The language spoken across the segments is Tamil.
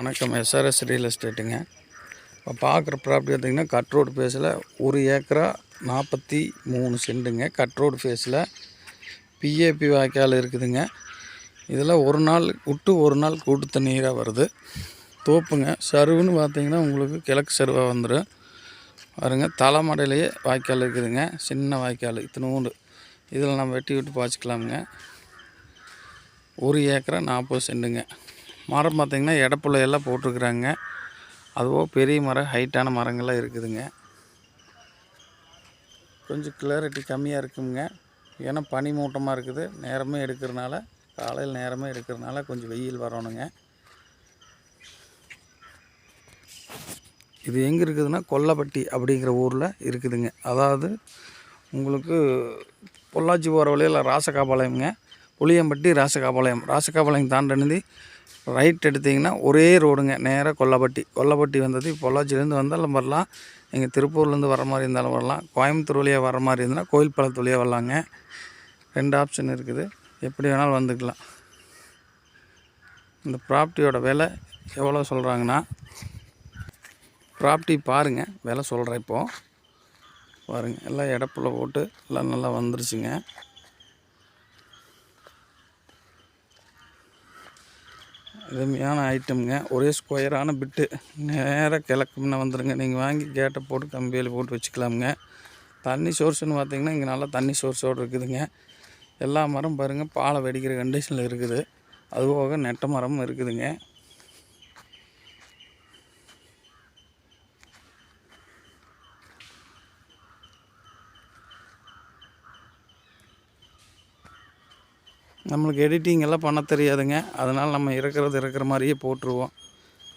வணக்கம். எஸ்ஆர்எஸ் ரியல் எஸ்டேட்டுங்க இப்போ பார்க்குற ப்ராப்பர்ட்டி பார்த்திங்கன்னா கட் ரோடு ஃபேஸில் ஒரு ஏக்கரா நாற்பத்தி மூணு சென்ட்டுங்க கட் ரோடு ஃபேஸில் பிஏபி வாய்க்கால் இருக்குதுங்க. இதில் ஒரு நாள் விட்டு ஒரு நாள் கூட்டு தண்ணீராக வருது. தோப்புங்க. சருவுன்னு பார்த்தீங்கன்னா உங்களுக்கு கிழக்கு சருவாக வந்துடும் பாருங்க தலைமடையிலேயே வாய்க்கால் இருக்குதுங்க. சின்ன வாய்க்கால் இத்தினூண்டு. இதில் நம்ம வெட்டி விட்டு பாய்ச்சிக்கலாமுங்க. ஒரு ஏக்கரா நாற்பது சென்ட்டுங்க மரம் பார்த்திங்கன்னா இடப்புலையெல்லாம் எல்லாம் போட்டிருக்குறாங்க. அதுவோ பெரிய மரம் ஹைட்டான மரங்கள்லாம் இருக்குதுங்க. கொஞ்சம் கிளாரிட்டி கம்மியாக இருக்குங்க. ஏன்னா பனி மூட்டமாக இருக்குது. நேரமே எடுக்கிறனால காலையில் நேரமே எடுக்கிறனால கொஞ்சம் வெயில் வரணுங்க. இது எங்கே இருக்குதுன்னா கொல்லப்பட்டி அப்படிங்கிற ஊரில் இருக்குதுங்க. அதாவது உங்களுக்கு பொள்ளாச்சி போகிற வழியில் ராசகாபாளையம்ங்க. புளியம்பட்டி ராசகாபாளையம். ராசகாபாளையம் தாண்டனதி ரைட் எடுத்தீங்கன்னா ஒரே ரோடுங்க நேராக கொல்லப்பட்டி. கொல்லப்பட்டி வந்தது பொள்ளாச்சிலேருந்து வந்தாலும் வரலாம். நீங்கள் திருப்பூர்லேருந்து வர மாதிரி இருந்தாலும் வரலாம். கோயம்புத்தூர் வழியாக வர மாதிரி இருந்தால் கோயில் பழத்து வழியாக வரலாங்க. ரெண்டு ஆப்ஷன் இருக்குது. எப்படி வேணாலும் வந்துக்கலாம். இந்த ப்ராப்பர்ட்டியோட விலை எவ்வளோ சொல்கிறாங்கன்னா ப்ராப்பர்ட்டி பாருங்கள் விலை சொல்கிறேன் இப்போது பாருங்கள் எல்லாம் இடப்புல போட்டு எல்லாம் நல்லா வந்துருச்சுங்க. எளிமையான ஐட்டம்ங்க ஒரே ஸ்கொயரான பிட்டு நேராக கிழக்குமுன்ன வந்துடுங்க நீங்கள் வாங்கி கேட்டை போட்டு கம்பியில் போட்டு வச்சுக்கலாமுங்க. தண்ணி சோர்ஸ்னு பார்த்தீங்கன்னா இங்கே நல்லா தண்ணி சோர்ஸோடு இருக்குதுங்க. எல்லா மரம் பாருங்கள் பாலை வெடிக்கிற கண்டிஷனில் இருக்குது. அதுபோக நெட்ட மரமும் இருக்குதுங்க. நம்மளுக்கு எடிட்டிங் எல்லாம் பண்ண தெரியாதுங்க. அதனால் நம்ம இருக்கிறது இருக்கிற மாதிரியே போட்டுருவோம்.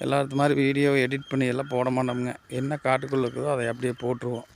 எல்லாத்து மாதிரி வீடியோ எடிட் பண்ணி எல்லாம் போட மாட்டோமுங்க. என்ன காட்டுக்குள்ளே இருக்குதோ அதை அப்படியே போட்டுருவோம்.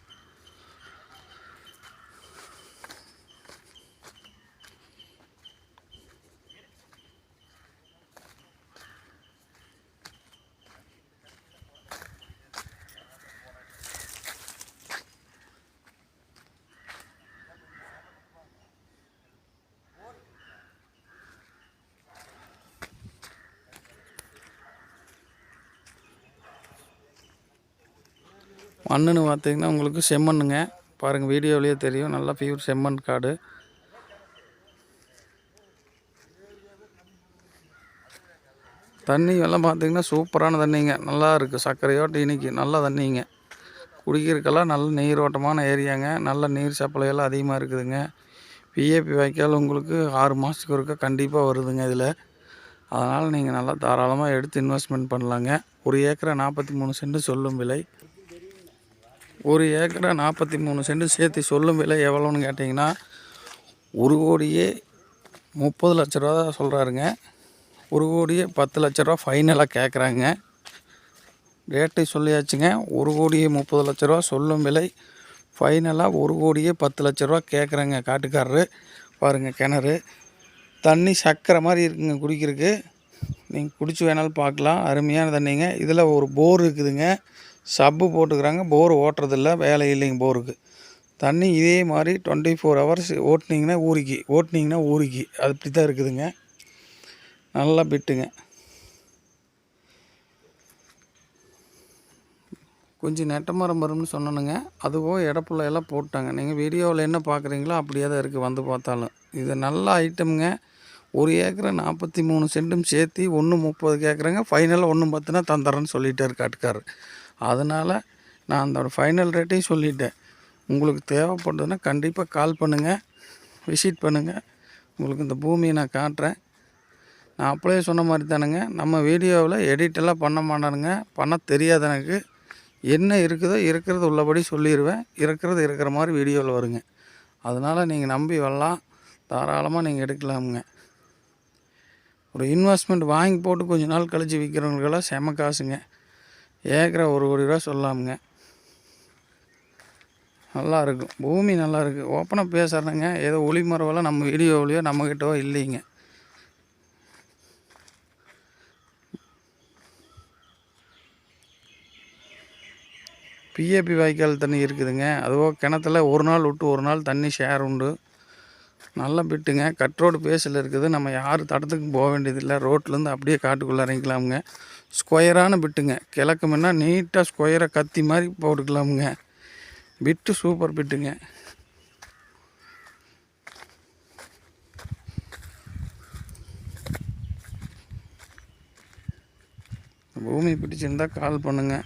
மண்ணுன்னு பார்த்தீங்கன்னா உங்களுக்கு செம்மண்ணுங்க. பாருங்கள் வீடியோவிலேயே தெரியும். நல்லா பியூர் செம்மண் காடு. தண்ணி எல்லாம் பார்த்தீங்கன்னா சூப்பரான தண்ணிங்க. நல்லா இருக்குது சர்க்கரையோட்டு இனிக்கு நல்ல தண்ணிங்க. குடிக்கிறதுக்கெல்லாம் நல்ல நீரோட்டமான ஏரியாங்க. நல்ல நீர் சப்ளை எல்லாம் அதிகமாக இருக்குதுங்க. பிஏபி வாய்க்கால் உங்களுக்கு ஆறு மாதத்துக்கு ஒருக்கா கண்டிப்பாக வருதுங்க இதில். அதனால் நீங்கள் நல்லா தாராளமாக எடுத்து இன்வெஸ்ட்மெண்ட் பண்ணலாங்க. ஒரு ஏக்கரை நாற்பத்தி மூணு சென்ட் சொல்லும் விலை. ஒரு ஏக்கரை நாற்பத்தி மூணு சென்ட் சேர்த்து சொல்லும் விலை எவ்வளோன்னு கேட்டிங்கன்னா ஒரு கோடியே முப்பது லட்ச ரூபா சொல்கிறாருங்க ஒரு கோடியே பத்து லட்ச ரூபா ஃபைனலாக கேட்குறாங்க ரேட்டு சொல்லியாச்சுங்க. ஒரு கோடியே முப்பது லட்ச ரூபா சொல்லும் விலை ஃபைனலாக ஒரு கோடியே பத்து லட்ச ரூபா கேட்குறாங்க காட்டுக்காரரு. பாருங்கள் கிணறு. தண்ணி சக்கரை மாதிரி இருக்குங்க குடிக்கிறதுக்கு. நீங்கள் குடிச்சு வேணாலும் பார்க்கலாம். அருமையான தண்ணிங்க. இதில் ஒரு போர் இருக்குதுங்க. சப்பு போட்டுக்கிறாங்க போர் ஓட்டுறதில்ல வேலை இல்லைங்க போருக்கு. தண்ணி இதே மாதிரி டுவெண்ட்டி ஃபோர் ஹவர்ஸ் ஓட்டினீங்கன்னா ஊறிக்கி ஓட்டினீங்கன்னா ஊறிக்கி. அது இப்படி தான் இருக்குதுங்க. நல்லா பிட்டுங்க. கொஞ்சம் நெட்ட மரம் வரும்னு சொன்னனுங்க. அதுவும் இடப்புல எல்லாம் போட்டாங்க. நீங்கள் வீடியோவில் என்ன பார்க்குறீங்களோ அப்படியே தான் இருக்குது வந்து பார்த்தாலும். இது நல்ல ஐட்டம்ங்க ஒரு ஏக்கரை நாற்பத்தி மூணு சென்டும் சேர்த்து ஒன்று முப்பது கேட்குறேங்க ஃபைனலாக ஒன்று பத்துனா தந்துடுறேன்னு சொல்லிகிட்டே இருக்காட்டுக்காரு அதனால் நான் அதோடய ஃபைனல் ரேட்டையும் சொல்லிட்டேன். உங்களுக்கு தேவைப்படுதுன்னா கண்டிப்பாக கால் பண்ணுங்கள் விசிட் பண்ணுங்கள் உங்களுக்கு இந்த பூமியை நான் காட்டுறேன். நான் அப்படியே சொன்ன மாதிரி தானுங்க நம்ம வீடியோவில் எடிட்டெல்லாம் பண்ண மாட்டானுங்க. பண்ண தெரியாது எனக்கு. என்ன இருக்குதோ இருக்கிறது உள்ளபடி சொல்லிடுவேன் இருக்கிறது இருக்கிற மாதிரி வீடியோவில் வருங்க. அதனால் நீங்கள் நம்பி வரலாம். தாராளமாக நீங்கள் எடுக்கலாமுங்க. ஒரு இன்வெஸ்ட்மெண்ட் வாங்கி போட்டு கொஞ்ச நாள் கழித்து விற்கிறவங்களுக்கெல்லாம் செம காசுங்க. ஏக்கரை ஒரு கோடி ரூபா சொல்லலாமுங்க. நல்லா இருக்கும் பூமி நல்லா இருக்குது ஓப்பனாக பேசுகிறேங்க ஏதோ ஒளிமரவெல்லாம் நம்ம வீடியோவிலையோ நம்மக்கிட்டவோ இல்லைங்க. பிஏபி வாய்க்கால் தண்ணி இருக்குதுங்க. அதுவோ கிணத்துல ஒரு நாள் விட்டு ஒரு நாள் தண்ணி ஷேர் உண்டு. நல்ல பிட்டுங்க கட் ரோடு பேஸில் இருக்குது. நம்ம யார் தடத்துக்கும் போக வேண்டியதில்லை. ரோட்லேருந்து அப்படியே காட்டுக்குள்ளே இறங்கிக்கலாமுங்க. ஸ்கொயரான பிட்டுங்க கிழக்குமுன்னா நீட்டாக ஸ்கொயராக கத்தி மாதிரி போட்டுக்கலாமுங்க. பிட்டு சூப்பர் பிட்டுங்க பூமி பிடிச்சிருந்தால் கால் பண்ணுங்கள்